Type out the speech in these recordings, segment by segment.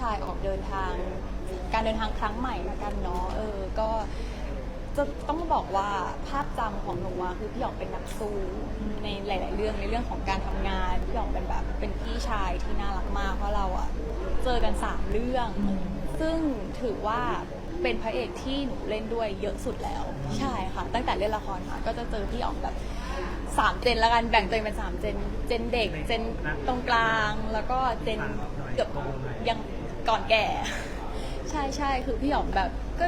ชายออกเดินทาง การเดินทางครั้งใหม่ละกันเนาะเออก็จะต้องบอกว่าภาพจำของหนูอะคือพี่หยองเป็นนักสู้ในหลาย ๆ เรื่องในเรื่องของการทำงาน พี่หยองเป็นแบบเป็นพี่ชายที่น่ารักมากเพราะเราอะเจอกันสามเรื่อง ซึ่งถือว่าเป็นพระเอกที่หนูเล่นด้วยเยอะสุดแล้ว ใช่ค่ะ ตั้งแต่เล่นละครมาก็จะเจอพี่อ๋อมแบบสามเจนล้วกันแบ่งตัวเองเป็นสามเจนเจนเด็กเจนตรงกลางแล้วก็เจนเกือบยัง ก่อนแก่ ใช่ใช่คือพี่หยอมแบบก็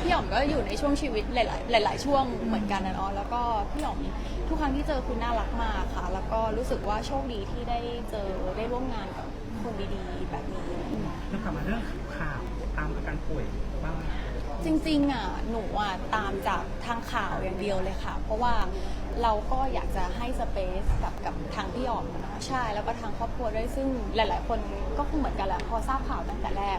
พี่หยอมก็อยู่ในช่วงชีวิตหลาย ๆ หลาย ๆ ช่วงเหมือนกันนะเนาะแล้วก็พี่หยอมทุกครั้งที่เจอคือน่ารักมากค่ะ แล้วก็รู้สึกว่าโชคดีที่ได้เจอได้ร่วมงานกับคนดีๆ แบบนี้ แล้วกลับมาเรื่องข่าวตามอาการป่วยบ้างไหม จริงๆอะหนูอะตามจากทางข่าวอย่างเดียวเลยค่ะ เพราะว่าเราก็อยากจะให้สเปซกับกับทางพี่อมอะเนะใช่แล้วก็ทางครอบครัวด้วยซึ่งหลาย ๆ คนก็คงเหมือนกันแหละพอทราบข่าวตั้งแต่แรก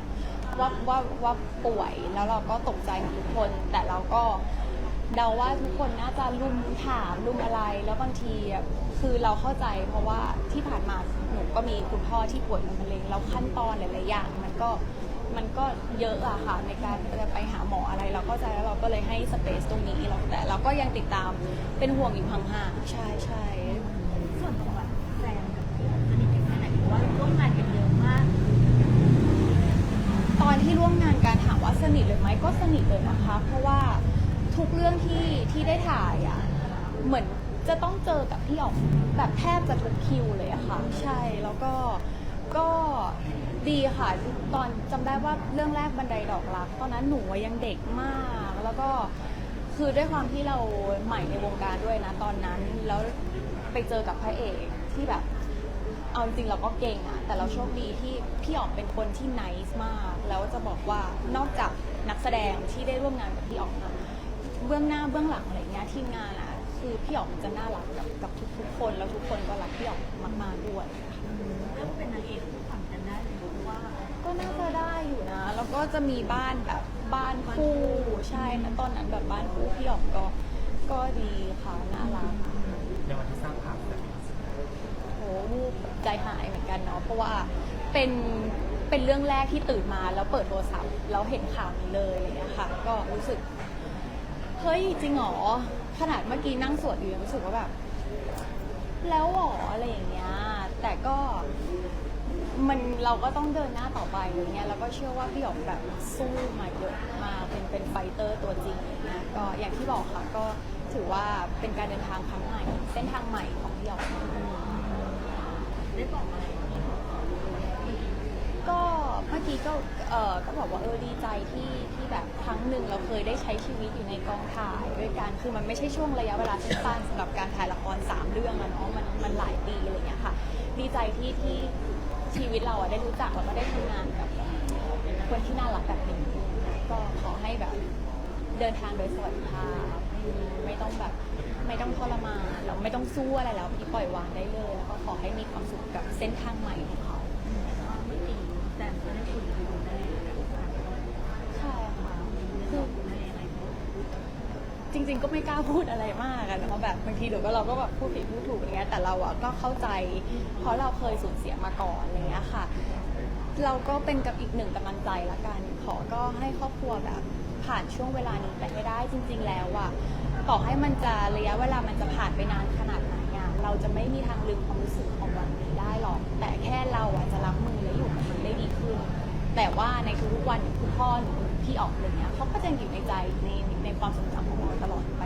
ว่าว่าว่าป่วยแล้วเราก็ตกใจกับทุกคน แต่เราก็เดาว่าทุกคนน่าจะรุมถามรุมอะไร แล้วบางทีคือเราเข้าใจเพราะว่าที่ผ่านมาหนูก็มีคุณพ่อที่ป่วยเป็นมะเร็งแล้วขั้นตอนหลาย ๆ อย่าง มันก็ มันก็เยอะอะค่ะในการจะไปหาหมออะไรเราเข้าใจแล้วเราก็เลยให้สเปซตรงนี้เราแต่เราก็ยังติดตามเป็นห่วงอยู่ห่างๆใช่ใช่ส่วนตัวแฟนกับพี่อ๋อมสนิทกันแค่ไหนเพราะว่าร่วมงานกันเยอะมาก ตอนที่ร่วมงานการถามว่าสนิทเลยไหมก็สนิทเลยนะคะ เพราะว่าทุกเรื่องที่ที่ได้ถ่ายอะเหมือนจะต้องเจอกับพี่อ๋อมแบบแทบจะทุกคิวเลยอะค่ะ ใช่แล้วก็ ก็ดีค่ะตอนจำได้ว่าเรื่องแรกบันไดดอกรัก ตอนนั้นหนูอะยังเด็กมาก แล้วก็คือด้วยความที่เราใหม่ในวงการด้วยนะตอนนั้น แล้วไปเจอกับพระเอกที่แบบ เอาจริงเราก็เก่งอะแต่เราโชคดีที่พี่อ๋อมเป็นคนที่ไนส์มาก แล้วจะบอกว่านอกจากนักแสดงที่ได้ร่วมงานกับพี่อ๋อมอะเบื้องหน้าเบื้องหลังอะไรเงี้ยทีมงานอะคือพี่อ๋อมจะน่ารักกับกับทุกๆคน แล้วทุกคนก็รักพี่อ๋อมมากๆด้วยเจะมีบ้านแบบบ้านคู่ใช่นะตอนนั้นแบบบ้านคู่พี่อ๋อมก็ก็ดีค่ะน่ารักในวันที่ทราบข่าวแบบโหวูบใจหายเหมือนกันเนาะเพราะว่าเป็นเป็นเรื่องแรกที่ตื่นมาแล้วเปิดโทรศัพท์แล้วเห็นข่าวนี้เลยอะไรเงี้ยค่ะ ก็รู้สึกเฮ้ยจริงหรอขนาดเมื่อกี้นั่งสวดอยู่ยังรู้สึกว่าแบบแล้วหรออะไรอย่างเงี้ยแต่ก็ มันเราก็ต้องเดินหน้าต่อไปอะไรเงี้ยแล้วก็เชื่อว่าพี่หยองแบบสู้มาเยอะมากเป็นเป็นไฟเตอร์ตัวจริงอะไรเงี้ยก็อย่างที่บอกค่ะก็ถือว่าเป็นการเดินทางครั้งใหม่เส้นทางใหม่ของพี่หยองได้บอกอะไรกับพี่อ๋อมก็เมื่อกี้ก็เออก็บอกว่าเออดีใจที่ที่แบบครั้งหนึ่งเราเคยได้ใช้ชีวิตอยู่ในกองถ่ายด้วยกันคือมันไม่ใช่ช่วงระยะเวลาสั้นๆสำหรับการถ่ายละครสามเรื่องอะเนาะมันมันหลายปีอะไรอย่างเงี้ยค่ะ ดีใจที่ที่ ชีวิตเราอะได้รู้จักแล้วก็ได้ทำงานกับคนที่น่ารักแบบนี้ก็ขอให้แบบเดินทางโดยสวัสดิภาพไม่ต้องแบบไม่ต้องทรมานเราไม่ต้องสู้อะไรแล้วพี่ปล่อยวางได้เลย แล้วก็ขอให้มีความสุขกับเส้นทางใหม่ของเขาไม่ดีแต่ก็ได้คุณแม่ใช่ค่ะ ได้บอกคุณแม่อะไรไหม จริง ๆ ก็ไม่กล้าพูดอะไรมากอะเนาะแบบบางทีเดี๋ยวก็เราก็แบบพูดผิดพูดถูกอย่างเงี้ยแต่เราอะก็เข้าใจ เพราะเราเคยสูญเสียมาก่อนอะไรเงี้ยค่ะ เราก็เป็นกับอีกหนึ่งกำลังใจละกัน ขอก็ให้ครอบครัวแบบผ่านช่วงเวลานี้ไปให้ได้จริง ๆ แล้วอะต่อให้มันจะระยะเวลามันจะผ่านไปนานขนาดไหนอะเราจะไม่มีทางลืมความรู้สึกของวันนี้ได้หรอก แต่แค่เราอะจะรับมือและอยู่กับมันได้ดีขึ้น แต่ว่า ในทุกๆวันคุณพ่อหรือพี่ออกอะไรเงี้ยเขาก็จะอยู่ในใจในในความทรงจำของเราตลอดไป